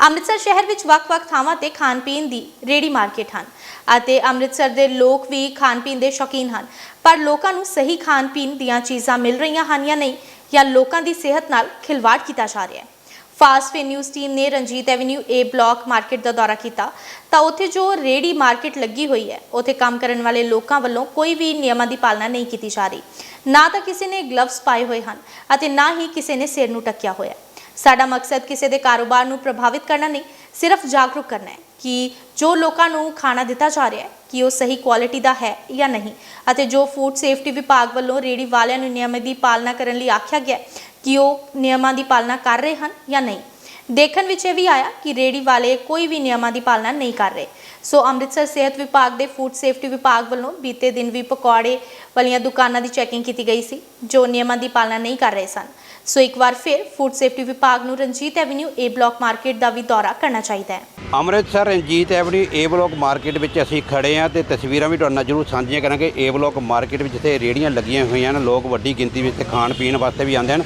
ਅੰਮ੍ਰਿਤਸਰ ਸ਼ਹਿਰ ਵਿੱਚ ਵੱਖ-ਵੱਖ ਥਾਵਾਂ ਤੇ ਖਾਣ ਪੀਣ ਦੀ ਰੇੜੀ ਮਾਰਕੀਟ ਹਨ ਅਤੇ ਅੰਮ੍ਰਿਤਸਰ ਦੇ ਲੋਕ ਵੀ ਖਾਣ ਪੀਣ ਦੇ ਸ਼ੌਕੀਨ ਹਨ। ਪਰ ਲੋਕਾਂ ਨੂੰ ਸਹੀ ਖਾਣ ਪੀਣ ਦੀਆਂ ਚੀਜ਼ਾਂ ਮਿਲ ਰਹੀਆਂ ਹਨ ਜਾਂ ਨਹੀਂ ਜਾਂ ਲੋਕਾਂ ਦੀ ਸਿਹਤ ਨਾਲ ਖਿਲਵਾੜ ਕੀਤਾ ਜਾ ਰਿਹਾ ਹੈ। ਫਾਸਟ ਫੇ ਨਿਊਜ਼ ਟੀਮ ਨੇ Ranjit avenue A block market ਦਾ ਦੌਰਾ ਕੀਤਾ। ਤਾਂ ਉੱਥੇ ਜੋ ਰੇੜੀ ਮਾਰਕੀਟ ਲੱਗੀ ਹੋਈ ਹੈ, ਉੱਥੇ ਕੰਮ ਕਰਨ ਵਾਲੇ ਲੋਕਾਂ ਵੱਲੋਂ ਕੋਈ ਵੀ ਨਿਯਮਾਂ ਦੀ ਪਾਲਣਾ ਨਹੀਂ ਕੀਤੀ ਜਾ ਰਹੀ। ਨਾ ਤਾਂ ਕਿਸੇ ਨੇ ਗਲਵਸ ਪਾਏ ਹੋਏ ਹਨ ਅਤੇ ਨਾ ਹੀ ਕਿਸੇ ਨੇ ਸਿਰ ਨੂੰ ਟੱਕਿਆ ਹੋਇਆ ਹੈ। ਸਾਡਾ ਮਕਸਦ ਕਿਸੇ ਦੇ ਕਾਰੋਬਾਰ ਨੂੰ ਪ੍ਰਭਾਵਿਤ ਕਰਨਾ ਨਹੀਂ, ਸਿਰਫ ਜਾਗਰੂਕ ਕਰਨਾ ਹੈ ਕਿ ਜੋ ਲੋਕਾਂ ਨੂੰ ਖਾਣਾ ਦਿੱਤਾ ਜਾ ਰਿਹਾ ਹੈ, ਕਿ ਉਹ ਸਹੀ ਕੁਆਲਿਟੀ ਦਾ ਹੈ ਜਾਂ ਨਹੀਂ ਅਤੇ ਜੋ ਫੂਡ ਸੇਫਟੀ ਵਿਭਾਗ ਵੱਲੋਂ ਰੇੜੀ ਵਾਲਿਆਂ ਨੂੰ ਨਿਯਮਾਂ ਦੀ ਪਾਲਣਾ ਕਰਨ ਲਈ ਆਖਿਆ ਗਿਆ ਕਿ ਉਹ ਨਿਯਮਾਂ ਦੀ ਪਾਲਣਾ ਕਰ ਰਹੇ ਹਨ ਜਾਂ ਨਹੀਂ। ਦੇਖਣ ਵਿੱਚ ਇਹ ਵੀ ਆਇਆ ਕਿ ਰੇੜੀ ਵਾਲੇ ਕੋਈ ਵੀ ਨਿਯਮਾਂ ਦੀ ਪਾਲਣਾ ਨਹੀਂ ਕਰ ਰਹੇ। ਸੋ ਅੰਮ੍ਰਿਤਸਰ ਸਿਹਤ ਵਿਭਾਗ ਦੇ ਫੂਡ ਸੇਫਟੀ ਵਿਭਾਗ ਵੱਲੋਂ ਬੀਤੇ ਦਿਨ ਵੀ ਪਕੌੜੇ ਵਾਲੀਆਂ ਦੁਕਾਨਾਂ ਦੀ ਚੈਕਿੰਗ ਕੀਤੀ ਗਈ ਸੀ, ਜੋ ਨਿਯਮਾਂ ਦੀ ਪਾਲਣਾ ਨਹੀਂ ਕਰ ਰਹੇ ਸਨ। ਸੋ ਇੱਕ ਵਾਰ ਫਿਰ ਫੂਡ ਸੇਫਟੀ ਵਿਭਾਗ ਨੂੰ Ranjit avenue A block market ਦਾ ਵੀ ਦੌਰਾ ਕਰਨਾ ਚਾਹੀਦਾ ਹੈ। Amritsar Ranjit avenue A block market ਵਿੱਚ ਅਸੀਂ ਖੜੇ ਹਾਂ ਤੇ ਤਸਵੀਰਾਂ ਵੀ ਤੁਹਾਡੇ ਨਾਲ ਜ਼ਰੂਰ ਸਾਂਝੀਆਂ ਕਰਾਂਗੇ। ਏ ਬਲੋਕ ਮਾਰਕੀਟ ਵਿੱਚ ਜਿੱਥੇ ਰੇੜੀਆਂ ਲੱਗੀਆਂ ਹੋਈਆਂ ਹਨ, ਲੋਕ ਵੱਡੀ ਗਿਣਤੀ ਵਿੱਚ ਖਾਣ ਪੀਣ ਵਾਸਤੇ ਵੀ ਆਉਂਦੇ ਹਨ।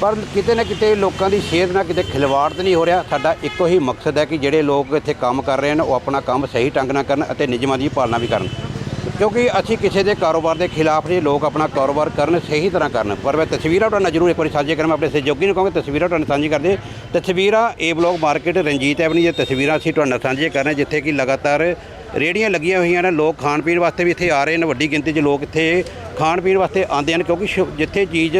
ਪਰ ਕਿਤੇ ਨਾ ਕਿਤੇ ਲੋਕਾਂ ਦੀ ਸਿਹਤ ਨਾਲ ਕਿਤੇ ਖਿਲਵਾੜ ਤਾਂ ਨਹੀਂ ਹੋ ਰਿਹਾ। ਸਾਡਾ ਇੱਕੋ ਹੀ ਮਕਸਦ ਹੈ ਕਿ ਜਿਹੜੇ ਲੋਕ ਇੱਥੇ ਕੰਮ ਕਰ ਰਹੇ ਹਨ, ਉਹ ਆਪਣਾ ਕੰਮ ਸਹੀ ਢੰਗ ਨਾਲ ਕਰਨ ਅਤੇ ਨਿਯਮਾਂ ਦੀ ਪਾਲਣਾ ਵੀ ਕਰਨ। ਕਿਉਂਕਿ ਅਸੀਂ ਕਿਸੇ ਦੇ ਕਾਰੋਬਾਰ ਦੇ ਖਿਲਾਫ ਨਹੀਂ, ਲੋਕ ਆਪਣਾ ਕਾਰੋਬਾਰ ਕਰਨ ਸਹੀ ਤਰ੍ਹਾਂ ਕਰਨ। ਪਰ ਮੈਂ ਤਸਵੀਰਾਂ ਤੁਹਾਡੇ ਨਾਲ ਜ਼ਰੂਰ ਇੱਕ ਵਾਰੀ ਸਾਂਝੇ ਕਰਾਂ, ਮੈਂ ਆਪਣੇ ਸਹਿਯੋਗੀ ਨੂੰ ਕਹਾਂਗਾ, ਤਸਵੀਰਾਂ ਤੁਹਾਡੇ ਨਾਲ ਸਾਂਝੀ ਕਰਦੇ। ਤਸਵੀਰਾਂ A block market Ranjit avenue ਦੀਆਂ ਤਸਵੀਰਾਂ ਅਸੀਂ ਤੁਹਾਡੇ ਨਾਲ ਸਾਂਝੀਆਂ ਕਰ ਰਹੇ ਹਾਂ, ਜਿੱਥੇ ਕਿ ਲਗਾਤਾਰ ਰੇੜੀਆਂ ਲੱਗੀਆਂ ਹੋਈਆਂ ਨੇ, ਲੋਕ ਖਾਣ ਪੀਣ ਵਾਸਤੇ ਵੀ ਇੱਥੇ ਆ ਰਹੇ ਨੇ, ਵੱਡੀ ਗਿਣਤੀ 'ਚ ਲੋਕ ਇੱਥੇ ਖਾਣ ਪੀਣ ਵਾਸਤੇ ਆਉਂਦੇ ਹਨ, ਕਿਉਂਕਿ ਸ਼ੁ- ਜਿੱਥੇ ਚੀਜ਼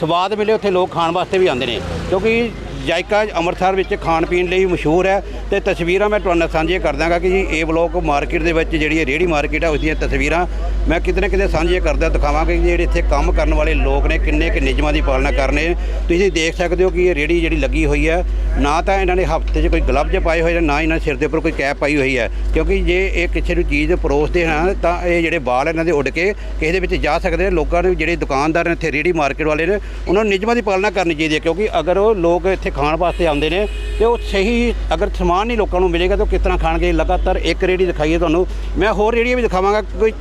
ਸਵਾਦ ਮਿਲੇ, ਉੱਥੇ ਲੋਕ ਖਾਣ ਵਾਸਤੇ ਵੀ ਆਉਂਦੇ ਨੇ। ਕਿਉਂਕਿ ਜਾਇਕਾ ਅੰਮ੍ਰਿਤਸਰ ਵਿੱਚ ਖਾਣ ਪੀਣ ਲਈ ਮਸ਼ਹੂਰ ਹੈ ਤੇ ਤਸਵੀਰਾਂ ਮੈਂ ਤੁਹਾਡੇ ਨਾਲ ਸਾਂਝੀਆਂ ਕਰ ਦਾਂਗਾ ਕਿ ਜੀ ਇਹ ਬਲੋਕ ਮਾਰਕੀਟ ਦੇ ਵਿੱਚ ਜਿਹੜੀ ਇਹ ਰੇਹੜੀ ਮਾਰਕੀਟ ਹੈ ਉਸ ਦੀਆਂ ਤਸਵੀਰਾਂ ਮੈਂ ਕਿਤੇ ਨਾ ਕਿਤੇ ਸਾਂਝੀਆਂ ਕਰਦਾ, ਦਿਖਾਵਾਂਗਾ ਕਿ ਜਿਹੜੇ ਇੱਥੇ ਕੰਮ ਕਰਨ ਵਾਲੇ ਲੋਕ ਨੇ, ਕਿੰਨੇ ਕਿ ਨਿਯਮਾਂ ਦੀ ਪਾਲਣਾ ਕਰਨੇ ਤੁਸੀਂ ਦੇਖ ਸਕਦੇ ਹੋ ਕਿ ਇਹ ਰੇਹੜੀ ਜਿਹੜੀ ਲੱਗੀ ਹੋਈ ਹੈ, ਨਾ ਤਾਂ ਇਹਨਾਂ ਨੇ ਹਫ਼ਤੇ 'ਚ ਕੋਈ ਗਲਵਜ਼ ਪਾਏ ਹੋਏ ਨੇ, ਨਾ ਇਹਨਾਂ ਨੇ ਸਿਰ ਦੇ ਉੱਪਰ ਕੋਈ ਕੈਪ ਪਾਈ ਹੋਈ ਹੈ, ਕਿਉਂਕਿ ਜੇ ਇਹ ਕਿਸੇ ਨੂੰ ਚੀਜ਼ ਪਰੋਸਦੇ ਹਨ, ਤਾਂ ਇਹ ਜਿਹੜੇ ਬਾਲ ਇਹਨਾਂ ਦੇ ਉੱਡ ਕੇ ਕਿਸੇ ਦੇ ਵਿੱਚ ਜਾ ਸਕਦੇ ਨੇ। ਲੋਕਾਂ ਨੂੰ ਜਿਹੜੇ ਦੁਕਾਨਦਾਰ ਨੇ, ਇੱਥੇ ਰੇਹੜੀ ਮਾਰਕੀਟ ਵਾਲੇ ਨੇ, ਉਹਨਾਂ ਨੂੰ ਨਿਯਮਾਂ ਦੀ ਪਾਲਣਾ ਕਰਨੀ ਚਾਹੀਦੀ ਹੈ, ਕਿਉਂਕਿ ਅਗਰ ਉਹ ਲੋਕ ਇੱਥੇ ਖਾਣ ਵਾਸਤੇ ਆਉਂਦੇ ਨੇ ਤੇ ਉਹ ਸਹੀ ਅਗਰ ਸਮਾਨ ਨਹੀਂ ਲੋਕਾਂ ਨੂੰ ਮਿਲੇਗਾ ਤਾਂ ਉਹ ਕਿਸ ਤਰ੍ਹਾਂ ਖਾਣਗੇ? ਲਗਾਤਾਰ ਇੱਕ ਰੇਹੜੀ ਦਿਖਾਈਏ ਤੁਹਾਨੂੰ। ਮੈਂ ਹੋਰ ਰੇਹੜੀਆਂ ਵੀ ਦਿਖਾਵਾਂਗਾ। ਕੋਈ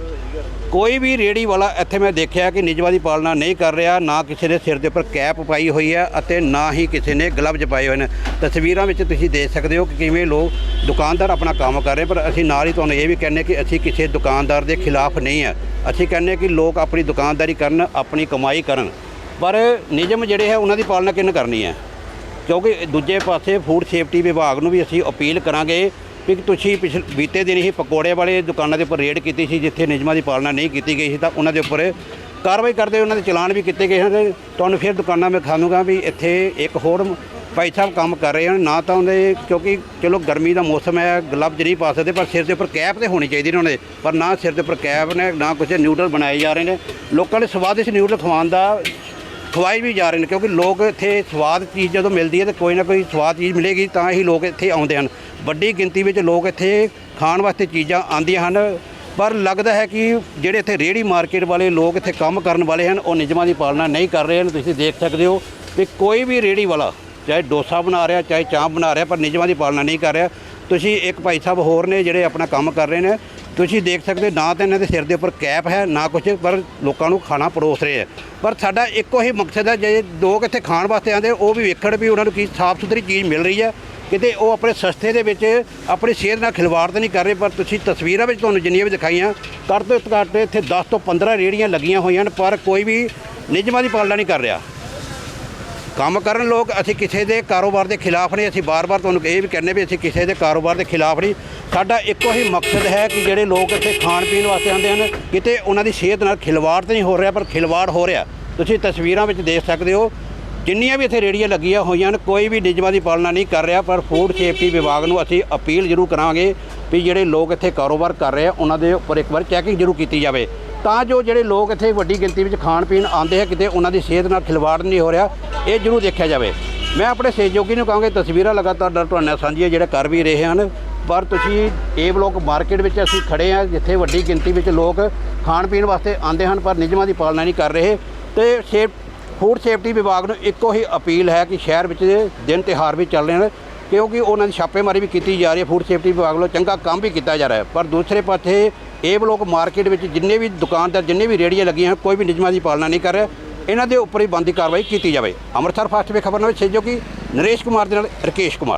ਕੋਈ ਵੀ ਰੇੜੀ ਵਾਲਾ ਇੱਥੇ ਮੈਂ ਦੇਖਿਆ ਕਿ ਨਿਯਮਾਂ ਦੀ ਪਾਲਣਾ ਨਹੀਂ ਕਰ ਰਿਹਾ। ਨਾ ਕਿਸੇ ਦੇ ਸਿਰ ਦੇ ਉੱਪਰ ਕੈਪ ਪਾਈ ਹੋਈ ਹੈ ਅਤੇ ਨਾ ਹੀ ਕਿਸੇ ਨੇ ਗਲਵਜ਼ ਪਾਏ ਹੋਏ ਨੇ। ਤਸਵੀਰਾਂ ਵਿੱਚ ਤੁਸੀਂ ਦੇਖ ਸਕਦੇ ਹੋ ਕਿ ਕਿਵੇਂ ਲੋਕ ਦੁਕਾਨਦਾਰ ਆਪਣਾ ਕੰਮ ਕਰ ਰਹੇ ਪਰ ਅਸੀਂ ਨਾਲ ਹੀ ਤੁਹਾਨੂੰ ਇਹ ਵੀ ਕਹਿੰਦੇ ਕਿ ਅਸੀਂ ਕਿਸੇ ਦੁਕਾਨਦਾਰ ਦੇ ਖਿਲਾਫ ਨਹੀਂ ਹੈ। ਅਸੀਂ ਕਹਿੰਦੇ ਕਿ ਲੋਕ ਆਪਣੀ ਦੁਕਾਨਦਾਰੀ ਕਰਨ, ਆਪਣੀ ਕਮਾਈ ਕਰਨ। ਪਰ ਨਿਯਮ ਜਿਹੜੇ ਹੈ, ਉਹਨਾਂ ਦੀ ਪਾਲਣਾ ਕਿਹਨੇ ਕਰਨੀ ਹੈ? ਕਿਉਂਕਿ ਦੂਜੇ ਪਾਸੇ ਫੂਡ ਸੇਫਟੀ ਵਿਭਾਗ ਨੂੰ ਵੀ ਅਸੀਂ ਅਪੀਲ ਕਰਾਂਗੇ ਵੀ ਤੁਸੀਂ ਪਿਛਲੇ ਬੀਤੇ ਦਿਨ ਹੀ ਪਕੌੜੇ ਵਾਲੇ ਦੁਕਾਨਾਂ ਦੇ ਉੱਪਰ ਰੇਡ ਕੀਤੀ ਸੀ, ਜਿੱਥੇ ਨਿਯਮਾਂ ਦੀ ਪਾਲਣਾ ਨਹੀਂ ਕੀਤੀ ਗਈ ਸੀ, ਤਾਂ ਉਹਨਾਂ ਦੇ ਉੱਪਰ ਕਾਰਵਾਈ ਕਰਦੇ ਉਹਨਾਂ ਦੇ ਚਲਾਨ ਵੀ ਕੀਤੇ ਗਏ ਹਨ। ਤੁਹਾਨੂੰ ਫਿਰ ਦੁਕਾਨਾਂ ਮੈਂ ਖਾਣੂਗਾ ਵੀ ਇੱਥੇ ਇੱਕ ਹੋਰ ਭਾਈ ਸਾਹਿਬ ਕੰਮ ਕਰ ਰਹੇ ਹਨ। ਨਾ ਤਾਂ ਉਹਦੇ ਕਿਉਂਕਿ ਚਲੋ ਗਰਮੀ ਦਾ ਮੌਸਮ ਹੈ, ਗਲਵਜ਼ ਨਹੀਂ ਪਾ ਸਕਦੇ, ਪਰ ਸਿਰ ਦੇ ਉੱਪਰ ਕੈਪ ਤੇ ਹੋਣੀ ਚਾਹੀਦੀ ਉਹਨਾਂ ਦੇ, ਪਰ ਨਾ ਸਿਰ ਦੇ ਉੱਪਰ ਕੈਪ ਨੇ, ਨਾ ਕੁਝ ਨਿਊਡਲ ਬਣਾਏ ਜਾ ਰਹੇ ਨੇ। ਲੋਕਾਂ ਨੇ ਸਵਾਦਿਸ਼ਟ ਨਿਊਡਲ ਖਵਾਉਣ ਦਾ ਖਵਾਈ ਵੀ ਜਾ ਰਹੇ ਨੇ, ਕਿਉਂਕਿ ਲੋਕ ਇੱਥੇ ਸਵਾਦ ਚੀਜ਼ ਜਦੋਂ ਮਿਲਦੀ ਹੈ ਤੇ ਕੋਈ ਨਾ ਕੋਈ ਸਵਾਦ ਚੀਜ਼ ਮਿਲੇਗੀ, ਤਾਂ ਹੀ ਲੋਕ ਇੱਥੇ ਆਉਂਦੇ ਹਨ। ਵੱਡੀ ਗਿਣਤੀ ਵਿੱਚ ਲੋਕ ਇੱਥੇ ਖਾਣ ਵਾਸਤੇ ਚੀਜ਼ਾਂ ਆਉਂਦੀਆਂ ਹਨ, ਪਰ ਲੱਗਦਾ ਹੈ ਕਿ ਜਿਹੜੇ ਇੱਥੇ ਰੇਹੜੀ ਮਾਰਕੀਟ ਵਾਲੇ ਲੋਕ ਇੱਥੇ ਕੰਮ ਕਰਨ ਵਾਲੇ ਹਨ, ਉਹ ਨਿਯਮਾਂ ਦੀ ਪਾਲਣਾ ਨਹੀਂ ਕਰ ਰਹੇ ਹਨ। ਤੁਸੀਂ ਦੇਖ ਸਕਦੇ ਹੋ ਕਿ ਕੋਈ ਵੀ ਰੇਹੜੀ ਵਾਲਾ, ਚਾਹੇ ਡੋਸਾ ਬਣਾ ਰਿਹਾ, ਚਾਹੇ ਚਾਂਪ ਬਣਾ ਰਿਹਾ, ਪਰ ਨਿਯਮਾਂ ਦੀ ਪਾਲਣਾ ਨਹੀਂ ਕਰ ਰਿਹਾ। ਤੁਸੀਂ ਇੱਕ ਭਾਈ ਸਾਹਿਬ ਹੋਰ ਨੇ ਜਿਹੜੇ ਆਪਣਾ ਕੰਮ ਕਰ ਰਹੇ ਨੇ, ਤੁਸੀਂ ਦੇਖ ਸਕਦੇ ਨਾ ਤਾਂ ਇਹਨਾਂ ਦੇ ਸਿਰ ਦੇ ਉੱਪਰ ਕੈਪ ਹੈ, ਨਾ ਕੁਝ ਪਰ ਲੋਕਾਂ ਨੂੰ ਖਾਣਾ ਪਰੋਸ ਰਹੇ ਹੈ। ਪਰ ਸਾਡਾ ਇੱਕੋ ਹੀ ਮਕਸਦ ਹੈ, ਜੇ ਲੋਕ ਇੱਥੇ ਖਾਣ ਵਾਸਤੇ ਆਉਂਦੇ, ਉਹ ਵੀ ਵੇਖਣ ਵੀ ਉਹਨਾਂ ਨੂੰ ਕੀ ਸਾਫ਼ ਸੁਥਰੀ ਚੀਜ਼ ਮਿਲ ਰਹੀ ਹੈ। ਕਿਤੇ ਉਹ ਆਪਣੇ ਸਸਤੇ ਦੇ ਵਿੱਚ ਆਪਣੀ ਸਿਹਤ ਨਾਲ ਖਿਲਵਾੜ ਤਾਂ ਨਹੀਂ ਕਰ ਰਹੇ, ਪਰ ਤੁਸੀਂ ਤਸਵੀਰਾਂ ਵਿੱਚ ਤੁਹਾਨੂੰ ਜਿੰਨੀਆਂ ਵੀ ਦਿਖਾਈਆਂ, ਘੱਟ ਤੋਂ ਘੱਟ ਇੱਥੇ 10 ਤੋਂ 15 ਰੇੜੀਆਂ ਲੱਗੀਆਂ ਹੋਈਆਂ ਹਨ, ਪਰ ਕੋਈ ਵੀ ਨਿਯਮਾਂ ਦੀ ਪਾਲਣਾ ਨਹੀਂ ਕਰ ਰਿਹਾ। ਕੰਮ ਕਰਨ ਲੋਕ, ਅਸੀਂ ਕਿਸੇ ਦੇ ਕਾਰੋਬਾਰ ਦੇ ਖਿਲਾਫ ਨਹੀਂ, ਅਸੀਂ ਬਾਰ-ਬਾਰ ਤੁਹਾਨੂੰ ਇਹ ਵੀ ਕਹਿੰਦੇ ਵੀ ਅਸੀਂ ਕਿਸੇ ਦੇ ਕਾਰੋਬਾਰ ਦੇ ਖਿਲਾਫ ਨਹੀਂ। ਸਾਡਾ ਇੱਕੋ ਹੀ ਮਕਸਦ ਹੈ ਕਿ ਜਿਹੜੇ ਲੋਕ ਇੱਥੇ ਖਾਣ ਪੀਣ ਵਾਸਤੇ ਆਉਂਦੇ ਹਨ, ਕਿਤੇ ਉਹਨਾਂ ਦੀ ਸਿਹਤ ਨਾਲ ਖਿਲਵਾੜ ਤਾਂ ਨਹੀਂ ਹੋ ਰਿਹਾ, ਪਰ ਖਿਲਵਾੜ ਹੋ ਰਿਹਾ। ਤੁਸੀਂ ਤਸਵੀਰਾਂ ਵਿੱਚ ਦੇਖ ਸਕਦੇ ਹੋ, ਜਿੰਨੀਆਂ ਵੀ ਇੱਥੇ ਰੇੜੀਆਂ ਲੱਗੀਆਂ ਹੋਈਆਂ ਹਨ, ਕੋਈ ਵੀ ਨਿਯਮਾਂ ਦੀ ਪਾਲਣਾ ਨਹੀਂ ਕਰ ਰਿਹਾ, ਪਰ ਫੂਡ ਸੇਫਟੀ ਵਿਭਾਗ ਨੂੰ ਅਸੀਂ ਅਪੀਲ ਜ਼ਰੂਰ ਕਰਾਂਗੇ ਵੀ ਜਿਹੜੇ ਲੋਕ ਇੱਥੇ ਕਾਰੋਬਾਰ ਕਰ ਰਹੇ ਆ, ਉਹਨਾਂ ਦੇ ਉੱਪਰ ਇੱਕ ਵਾਰ ਚੈਕਿੰਗ ਜ਼ਰੂਰ ਕੀਤੀ ਜਾਵੇ। ਤਾਂ ਜੋ ਜਿਹੜੇ ਲੋਕ ਇੱਥੇ ਵੱਡੀ ਗਿਣਤੀ ਵਿੱਚ ਖਾਣ ਪੀਣ ਆਉਂਦੇ ਆ, ਕਿਤੇ ਉਹਨਾਂ ਦੀ ਸਿਹਤ ਨਾਲ ਖਿਲਵਾੜ ਨਹੀਂ ਹੋ ਰਿਹਾ ਇਹ ਜ਼ਰੂਰ ਦੇਖਿਆ ਜਾਵੇ। ਮੈਂ ਆਪਣੇ ਸਹਿਯੋਗੀ ਨੂੰ ਕਹਾਂਗੇ, ਤਸਵੀਰਾਂ ਲਗਾਤਾਰ ਤੁਹਾਡੇ ਨਾਲ ਸਾਂਝੀਆਂ ਜਿਹੜਾ ਕਰ ਵੀ ਰਹੇ ਹਨ। ਪਰ ਤੁਸੀਂ ਇਹ ਬਲੋਕ ਮਾਰਕੀਟ ਵਿੱਚ ਅਸੀਂ ਖੜੇ ਆ ਜਿੱਥੇ ਵੱਡੀ ਗਿਣਤੀ ਵਿੱਚ ਲੋਕ ਖਾਣ ਪੀਣ ਵਾਸਤੇ ਆਉਂਦੇ ਹਨ, ਪਰ ਨਿਯਮਾਂ ਦੀ ਪਾਲਣਾ ਨਹੀਂ ਕਰ ਰਹੇ। ਤੇ ਸੇਫ, ਫੂਡ ਸੇਫਟੀ ਵਿਭਾਗ ਨੂੰ ਇੱਕੋ ਹੀ ਅਪੀਲ ਹੈ ਕਿ ਸ਼ਹਿਰ ਵਿੱਚ ਦਿਨ ਤਿਉਹਾਰ ਵੀ ਚੱਲ ਰਹੇ ਹਨ, ਕਿਉਂਕਿ ਉਹਨਾਂ ਦੀ ਛਾਪੇਮਾਰੀ ਵੀ ਕੀਤੀ ਜਾ ਰਹੀ ਹੈ। ਫੂਡ ਸੇਫਟੀ ਵਿਭਾਗ ਵੱਲੋਂ ਚੰਗਾ ਕੰਮ ਵੀ ਕੀਤਾ ਜਾ ਰਿਹਾ ਹੈ। ਪਰ ਦੂਸਰੇ ਪਾਸੇ ਇਹ ਬਲੋਕ ਮਾਰਕੀਟ ਵਿੱਚ ਜਿੰਨੇ ਵੀ ਦੁਕਾਨਦਾਰ, ਜਿੰਨੇ ਵੀ ਰੇੜੀਆਂ ਲੱਗੀਆਂ ਹਨ, ਕੋਈ ਵੀ ਨਿਯਮਾਂ ਦੀ ਪਾਲਣਾ ਨਹੀਂ ਕਰ ਰਿਹਾ। ਇਹਨਾਂ ਦੇ ਉੱਪਰ ਹੀ ਬੰਦੀ ਕਾਰਵਾਈ ਕੀਤੀ ਜਾਵੇ। ਅੰਮ੍ਰਿਤਸਰ ਫਾਸਟ ਵੇ ਖਬਰ ਨਾਲ ਕਿ ਨਰੇਸ਼ ਕੁਮਾਰ ਦੇ ਨਾਲ ਰਕੇਸ਼ ਕੁਮਾਰ।